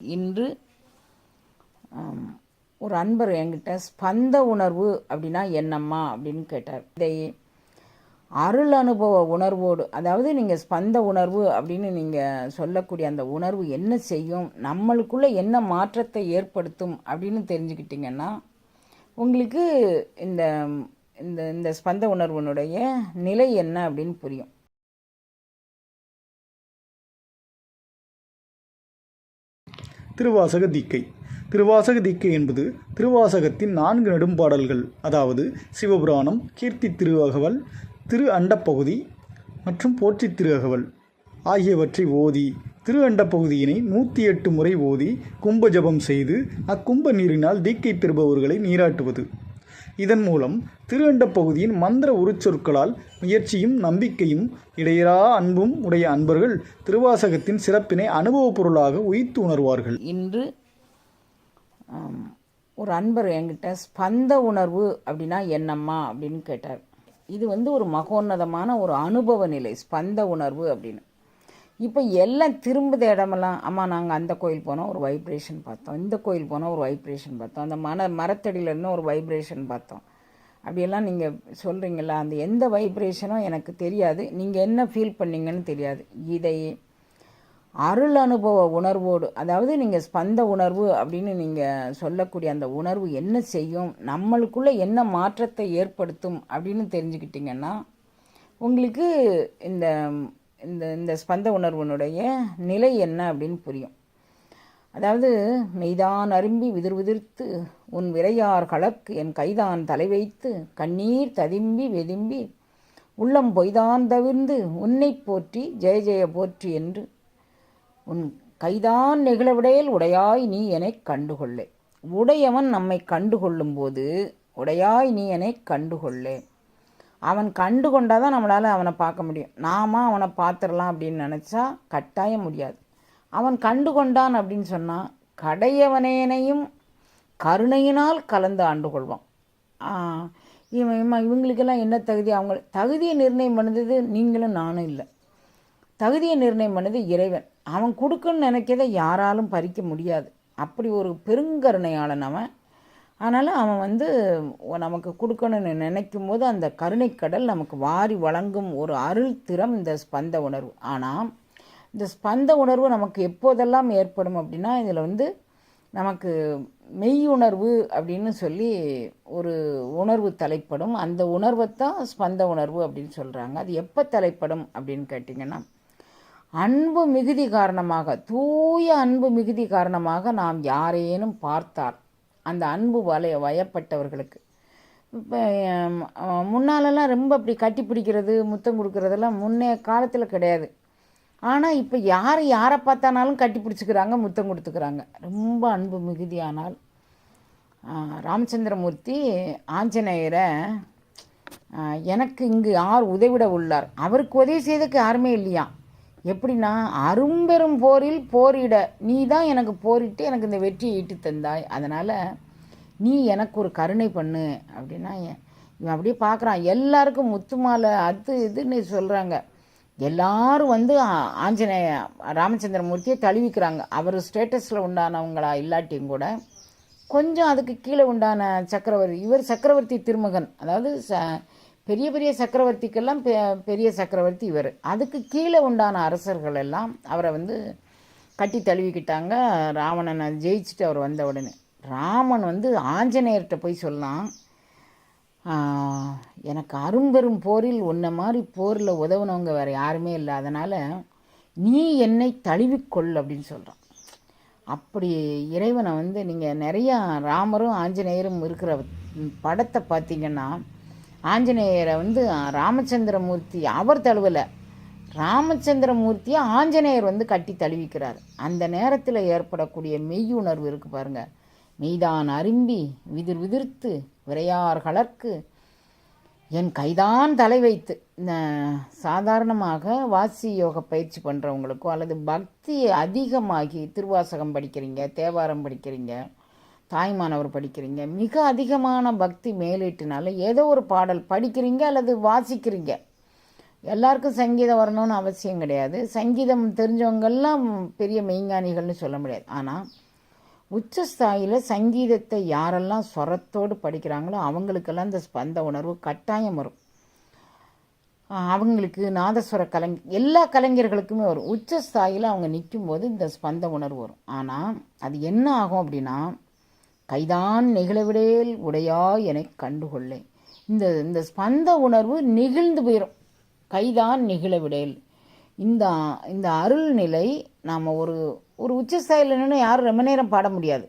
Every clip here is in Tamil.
இன்று ஒரு அன்பர் என்கிட்ட ஸ்பந்த உணர்வு அப்படின்னா என்னம்மா அப்படின்னு கேட்டார். இதை அருள் அனுபவ உணர்வோடு அதாவது நீங்கள் ஸ்பந்த உணர்வு அப்படின்னு நீங்கள் சொல்லக்கூடிய அந்த உணர்வு என்ன செய்யும் நம்மளுக்குள்ளே என்ன மாற்றத்தை ஏற்படுத்தும் அப்படின்னு தெரிஞ்சுக்கிட்டிங்கன்னா உங்களுக்கு இந்த இந்த இந்த ஸ்பந்த உணர்வினுடைய நிலை என்ன அப்படின்னு புரியும். திருவாசக தீக்கை. திருவாசக தீக்கை என்பது திருவாசகத்தின் நான்கு நெடும்பாடல்கள். அதாவது சிவபுராணம் கீர்த்தி திருவகவல் திரு அண்டப்பகுதி மற்றும் போற்றி திருவகவல் ஆகியவற்றை ஓதி திரு அண்டப்பகுதியினை நூற்றி எட்டு முறை ஓதி கும்ப ஜபம் செய்து அக்கும்ப நீரினால் தீக்கை பெறுபவர்களை நீராட்டுவது. இதன் மூலம் திரு பகுதியின் மந்திர உருச்சொற்களால் முயற்சியும் நம்பிக்கையும் இடையரா அன்பும் உடைய அன்பர்கள் திருவாசகத்தின் சிறப்பினை அனுபவப் பொருளாக உயித்து உணர்வார்கள். இன்று ஒரு அன்பர் என்கிட்ட ஸ்பந்த உணர்வு அப்படின்னா என்னம்மா அப்படின்னு கேட்டார். இது வந்து ஒரு மகோன்னதமான ஒரு அனுபவ நிலை ஸ்பந்த உணர்வு அப்படின்னு. இப்போ எல்லாம் திரும்புத இடமெல்லாம் அம்மா நாங்கள் அந்த கோயில் போனோம் ஒரு வைப்ரேஷன் பார்த்தோம். இந்த கோயில் போனோம் ஒரு வைப்ரேஷன் பார்த்தோம். அந்த மன மரத்தடியில் இருந்து ஒரு வைப்ரேஷன் பார்த்தோம். அப்படியெல்லாம் நீங்கள் சொல்கிறீங்களா அந்த எந்த வைப்ரேஷனும் எனக்கு தெரியாது. நீங்கள் என்ன ஃபீல் பண்ணீங்கன்னு தெரியாது. இதை அருள் அனுபவ உணர்வோடு அதாவது நீங்கள் ஸ்பந்த உணர்வு அப்படின்னு நீங்கள் சொல்லக்கூடிய அந்த உணர்வு என்ன செய்யும் நம்மளுக்குள்ளே என்ன மாற்றத்தை ஏற்படுத்தும் அப்படின்னு தெரிஞ்சுக்கிட்டிங்கன்னா உங்களுக்கு இந்த இந்த இந்த ஸ்பந்த உணர்வினுடைய நிலை என்ன அப்படின்னு புரியும். அதாவது மெய்தான் அரும்பி விதிர் விதிர்த்து உன் விரையார் கலக்கு என் கைதான் தலை வைத்து கண்ணீர் ததும்பி வெதும்பி உள்ளம் பொய்தான் தவிர்ந்து உன்னை போற்றி ஜெய ஜெய போற்றி என்று உன் கைதான் நெகிழவிடையில் உடையாய் நீ என்னை கண்டுகொள்ளே. உடையவன் நம்மை கண்டுகொள்ளும் போது உடையாய் நீ என்னை கண்டுகொள்ளே. அவன் கண்டு கொண்டால் தான் நம்மளால் அவனை பார்க்க முடியும். நாம அவனை பார்த்துடலாம் அப்படின்னு நினச்சா கட்டாயம் முடியாது. அவன் கண்டு கொண்டான் அப்படின்னு சொன்னால் கடையவனேனையும் கருணையினால் கலந்து ஆண்டு கொள்வான். இவன் இவன் இவங்களுக்கெல்லாம் என்ன தகுதி? அவங்க தகுதியை நிர்ணயம் பண்ணது நீங்களும் நானும் இல்லை. தகுதியை நிர்ணயம் பண்ணது இறைவன். அவன் கொடுக்குன்னு நினைக்கிறத யாராலும் பறிக்க முடியாது. அப்படி ஒரு பெருங்கருணையாளன் அவன். ஆனாலும் அவன் வந்து நமக்கு கொடுக்கணும்னு நினைக்கும் போது அந்த கருணைக்கடல் நமக்கு வாரி வழங்கும் ஒரு அருள் திறம் இந்த ஸ்பந்த உணர்வு. ஆனால் இந்த ஸ்பந்த உணர்வு நமக்கு எப்போதெல்லாம் ஏற்படும் அப்படின்னா இதில் வந்து நமக்கு மெய்யுணர்வு அப்படின்னு சொல்லி ஒரு உணர்வு தலைப்படும். அந்த உணர்வை தான் ஸ்பந்த உணர்வு அப்படின்னு சொல்கிறாங்க அது எப்போ தலைப்படும் அப்படின்னு கேட்டிங்கன்னா அன்பு மிகுதி காரணமாக தூய அன்பு மிகுதி காரணமாக நாம் யாரேனும் பார்த்தார் அந்த அன்பு வலைய வயப்பட்டவர்களுக்கு. இப்போ முன்னாலெல்லாம் ரொம்ப அப்படி கட்டி பிடிக்கிறது முத்தம் கொடுக்கறதெல்லாம் முன்னே காலத்தில் கிடையாது. ஆனால் இப்போ யார் யாரை பார்த்தானாலும் கட்டி பிடிச்சிக்கிறாங்க முத்தம் கொடுத்துக்கிறாங்க. ரொம்ப அன்பு மிகுதியானால் ராமச்சந்திரமூர்த்தி ஆஞ்சநேயரை எனக்கு இங்கு யார் உதவிட உள்ளார்? அவருக்கு உதவி செய்ததுக்கு யாருமே இல்லையா? எப்படின்னா அரும்பெரும் போரில் போரிட நீ தான் எனக்கு போரிட்டு எனக்கு இந்த வெற்றியை ஈட்டு தந்தாய். அதனால் நீ எனக்கு ஒரு கருணை பண்ணு. அப்படின்னா இவன் அப்படியே பார்க்குறான் எல்லாருக்கும் முத்துமாலை அது இதுன்னு சொல்கிறாங்க எல்லாரும் வந்து ஆஞ்சநேய ராமச்சந்திரமூர்த்தியை தழுவிக்கிறாங்க. அவர் ஸ்டேட்டஸில் உண்டானவங்களா இல்லாட்டியும் கூட கொஞ்சம் அதுக்கு கீழே உண்டான சக்கரவர்த்தி இவர் சக்கரவர்த்தி திருமகன். அதாவது ச பெரிய பெரிய சக்கரவர்த்திக்கெல்லாம் பெ பெரிய சக்கரவர்த்தி இவர். அதுக்கு கீழே உண்டான அரசர்கள் எல்லாம் அவரை வந்து கட்டி தழுவிக்கிட்டாங்க. ராவணனை ஜெயிச்சுட்டு அவர் வந்த உடனே. ராமன் வந்து ஆஞ்சநேயர்கிட்ட போய் சொல்லலாம் எனக்கு அரும்பெரும் போரில் உன்னை மாதிரி போரில் உதவுனவங்க வேறு யாருமே இல்லை. அதனால் நீ என்னை தழுவிக்கொள் அப்படின்னு சொல்கிறான் அப்படி இறைவனை வந்து நீங்கள் நிறையா ராமரும் ஆஞ்சநேயரும் இருக்கிற படத்தை பார்த்தீங்கன்னா ஆஞ்சநேயரை வந்து ராமச்சந்திரமூர்த்தி அவர் தழுவலை. ராமச்சந்திரமூர்த்தியை ஆஞ்சநேயர் வந்து கட்டி தழுவிக்கிறார். அந்த நேரத்தில் ஏற்படக்கூடிய மெய்யுணர்வு இருக்குது பாருங்கள் மெய்தான் அரும்பி விதிர் விதிர்த்து விரையார் கலர்க்கு என் கைதான் தலை வைத்து. சாதாரணமாக வாசி யோக பயிற்சி பண்ணுறவங்களுக்கோ அல்லது பக்தி அதிகமாகி திருவாசகம் படிக்கிறீங்க தேவாரம் படிக்கிறீங்க தாய்மானவர் படிக்கிறீங்க. மிக அதிகமான பக்தி மேலீட்டுனால ஏதோ ஒரு பாடல் படிக்கிறீங்க அல்லது வாசிக்கிறீங்க. எல்லாருக்கும் சங்கீதம் வரணும்னு அவசியம் கிடையாது. சங்கீதம் தெரிஞ்சவங்கெல்லாம் பெரிய மெய்ஞானிகள்னு சொல்ல முடியாது. ஆனால் உச்சஸ்தாயில் சங்கீதத்தை யாரெல்லாம் ஸ்வரத்தோடு படிக்கிறாங்களோ அவங்களுக்கெல்லாம் இந்த ஸ்பந்த உணர்வு கட்டாயம் வரும். அவங்களுக்கு நாதஸ்வர கலைஞ எல்லா கலைஞர்களுக்குமே வரும். உச்சஸ்தாயில் அவங்க நிற்கும்போது இந்த ஸ்பந்த உணர்வு வரும். ஆனால் அது என்ன ஆகும் அப்படின்னா கைதான் நெகிழவிடேல் உடையா என கண்டுகொள்ளேன். இந்த இந்த ஸ்பந்த உணர்வு நெகிழ்ந்து போயிடும் கைதான் நெகிழவிடேல். இந்த இந்த அருள் நிலை நாம் ஒரு ஒரு உச்சஸ்தாயில் நின்று யாரும் ரொம்ப நேரம் பாட முடியாது.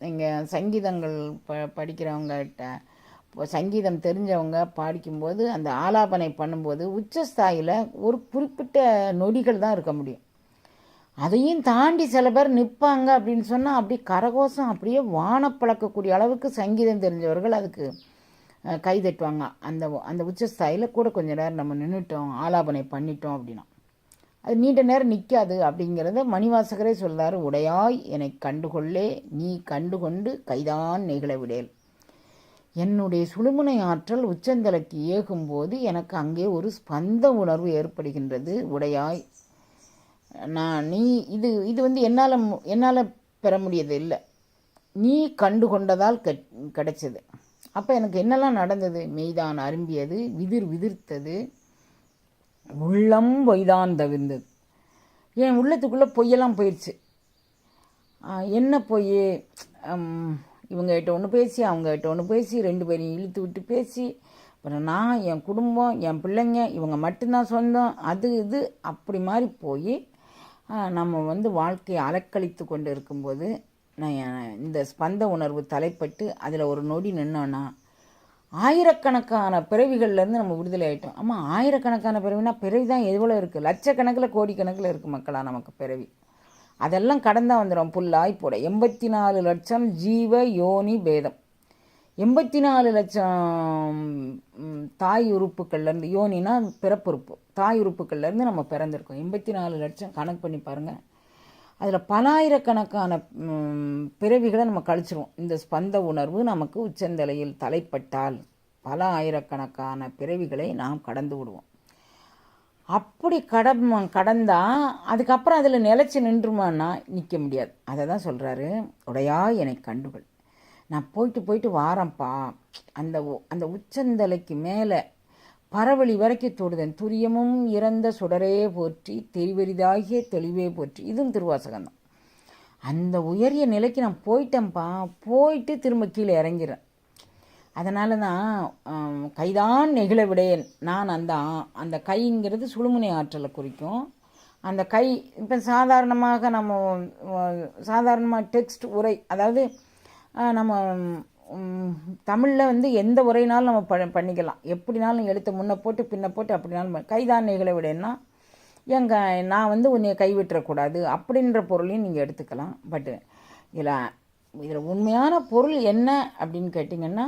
நீங்கள் சங்கீதங்கள் ப படிக்கிறவங்ககிட்ட இப்போ சங்கீதம் தெரிஞ்சவங்க பாடிக்கும்போது அந்த ஆலாபனை பண்ணும்போது உச்சஸ்தாயில் ஒரு குறிப்பிட்ட நொடிகள் தான் இருக்க முடியும். அதையும் தாண்டி சில பேர் நிற்பாங்க அப்படின்னு சொன்னால் அப்படியே கரகோஷம் அப்படியே வான பழக்கக்கூடிய அளவுக்கு சங்கீதம் தெரிஞ்சவர்கள் அதுக்கு கை தட்டுவாங்க. அந்த அந்த உச்சஸ்தாயில் கூட கொஞ்சம் நேரம் நம்ம நின்றுட்டோம் ஆலாபனை பண்ணிட்டோம் அப்படின்னா. அது நீண்ட நேரம் நிற்காது அப்படிங்கிறத மணிவாசகரே சொல்கிறார் உடையாய் என்னை கண்டுகொள்ளே நீ கண்டுகொண்டு கைதான் நெகிழ விடேல். என்னுடைய சுழுமுனை ஆற்றல் உச்சந்தலைக்கு ஏகும்போது எனக்கு அங்கே ஒரு ஸ்பந்த உணர்வு ஏற்படுகின்றது. உடையாய் நான் நீ இது இது வந்து என்னால் என்னால் பெற முடியது இல்லை. நீ கண்டு கொண்டதால் கெ கிடைச்சது. அப்போ எனக்கு என்னெல்லாம் நடந்தது? மெய்தான் அரும்பியது விதிர் விதிர்த்தது உள்ளம் பொய்தான் தவிர்ந்தது. என் உள்ளத்துக்குள்ளே பொய்யெல்லாம் போயிடுச்சு என்ன பொய்? இவங்ககிட்ட ஒன்று பேசி அவங்ககிட்ட ஒன்று பேசி ரெண்டு பேரையும் இழுத்து விட்டு பேசி அப்புறம் நான் என் குடும்பம் என் பிள்ளைங்க இவங்க மட்டும்தான் சொந்தம் அது இது அப்படி மாதிரி போய் நம்ம வந்து வாழ்க்கையை அலக்களித்து கொண்டு இருக்கும்போது நான் இந்த ஸ்பந்த உணர்வு தலைப்பட்டு அதில் ஒரு நொடி நின்னோன்னா ஆயிரக்கணக்கான பிறவிகள்லேருந்து நம்ம விடுதலை ஆகிட்டோம் ஆமாம் ஆயிரக்கணக்கான பிறவினா பிறவி தான் எவ்வளோ இருக்குது லட்சக்கணக்கில் கோடிக்கணக்கில் இருக்குது மக்களாக நமக்கு பிறவி. அதெல்லாம் கடந்தா வந்துடும் புல்லாய் போட. எண்பத்தி நாலு லட்சம் ஜீவ யோனி பேதம். எண்பத்தி நாலு லட்சம் தாய் உறுப்புக்கள்லேருந்து யோனினா பிறப்புறுப்பு. தாய் உறுப்புக்கள்லேருந்து நம்ம பிறந்திருக்கோம். எண்பத்தி நாலு லட்சம் கணக்கு பண்ணி பாருங்கள் அதில் பலாயிரக்கணக்கான பிறவிகளை நம்ம கழிச்சிருவோம். இந்த ஸ்பந்த உணர்வு நமக்கு உச்சந்தலையில் தலைப்பட்டால் பல ஆயிரக்கணக்கான பிறவிகளை நாம் கடந்து விடுவோம். அப்படி கடம் கடந்தால் அதுக்கப்புறம் அதில் நிலச்சி நின்றுமான்னா நிற்க முடியாது. அதை தான் சொல்கிறாரு உடையா என்னை கண்டுகள். நான் போயிட்டு போயிட்டு வாரேன்ப்பா. அந்த உ- அந்த உச்சந்தலைக்கு மேலே பரவழி வரைக்கும் தொடுதன். துரியமும் இறந்த சுடரே போற்றி தெரிவெரிதாகிய தெளிவே போற்றி. இதுவும் திருவாசகம்தான். அந்த உயரிய நிலைக்கு நான் போயிட்டேன்ப்பா. போயிட்டு திரும்ப கீழே இறங்கிறேன். அதனால தான் கைதான் நெகிழ விடேன். நான் அந்த அந்த கைங்கிறது சுழுமுனை ஆற்றலை குறிக்கும். அந்த கை இப்போ சாதாரணமாக நம்ம சாதாரணமாக டெக்ஸ்ட் உரை அதாவது நம்ம தமிழில் வந்து எந்த உரையினாலும் நம்ம ப பண்ணிக்கலாம். எப்படினாலும் எழுத்து முன்னே போட்டு பின்ன போட்டு அப்படினாலும் கைதானைகளை விடன்னா எங்க நான் வந்து உன்னை கைவிட்டுறக்கூடாது அப்படின்ற பொருளையும் நீங்கள் எடுத்துக்கலாம். பட்டு இதில் இதில் உண்மையான பொருள் என்ன அப்படின்னு கேட்டிங்கன்னா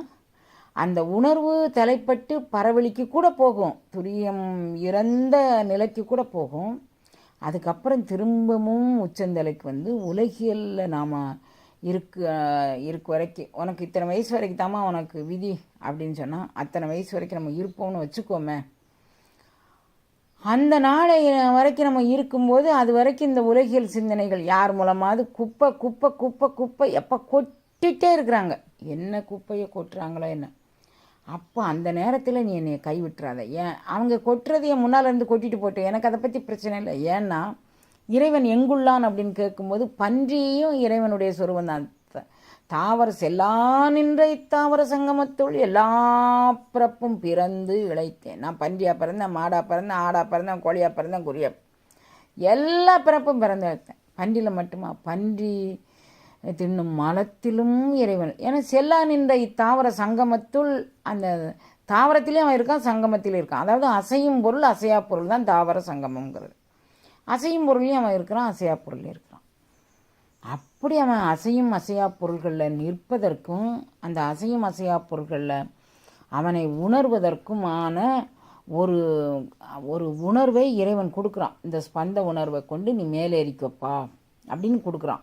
அந்த உணர்வு தலைப்பட்டு பரவலிக்கு கூட போகும். துரியம் இறந்த நிலைக்கு கூட போகும். அதுக்கப்புறம் திரும்பவும் உச்சந்தலைக்கு வந்து உலகியலில் நாம் இருக்கு இருக்கு வரைக்கும். உனக்கு இத்தனை வயசு வரைக்கும் தாம்மா உனக்கு விதி அப்படின்னு சொன்னால் அத்தனை வயசு வரைக்கும் நம்ம இருப்போம்னு வச்சுக்கோமே. அந்த நாளை வரைக்கும் நம்ம இருக்கும்போது அது வரைக்கும் இந்த உலகியல் சிந்தனைகள் யார் மூலமாவது குப்பை குப்பை குப்பை குப்பை எப்போ கொட்டிகிட்டே இருக்கிறாங்க. என்ன குப்பையை கொட்டுறாங்களோ என்ன. அப்போ அந்த நேரத்தில் நீ என்னை கைவிட்டுறாத. ஏன்? அவங்க கொட்டுறது என் முன்னால் இருந்து கொட்டிட்டு போட்டு எனக்கு அதை பற்றி பிரச்சனை இல்லை. ஏன்னா இறைவன் எங்குள்ளான் அப்படின்னு கேட்கும்போது பன்றியும் இறைவனுடைய சொருவம் தான் த- தாவர செல்லா நின்ற இத்தாவர சங்கமத்துள் எல்லா பிறப்பும் பிறந்து இழைத்தேன். நான் பன்றியாக பிறந்தேன் மாடா பிறந்தேன் ஆடா பிறந்தேன் கோழியா பிறந்தேன் குறியா எல்லா பிறப்பும் பிறந்து இழைத்தேன். பன்றியில் மட்டுமா? பன்றி தின்னும் மலத்திலும் இறைவன். ஏன்னா செல்லா நின்ற இத்தாவர சங்கமத்துள் அந்த தாவரத்திலையும் அவன் இருக்கான் சங்கமத்திலையும் இருக்கான். அதாவது அசையும் பொருள் அசையா பொருள் தான் தாவர சங்கமங்கிறது அசையும் பொருளையும் அவன் இருக்கிறான் அசையா பொருளையும் இருக்கிறான். அப்படி அவன் அசையும் அசையா பொருள்களில் நிற்பதற்கும் அந்த அசையும் அசையா பொருள்களில் அவனை உணர்வதற்குமான ஒரு ஒரு உணர்வை இறைவன் கொடுக்குறான். இந்த ஸ்பந்த உணர்வை கொண்டு நீ மேலேறிக்கப்பா அப்படின்னு கொடுக்குறான்.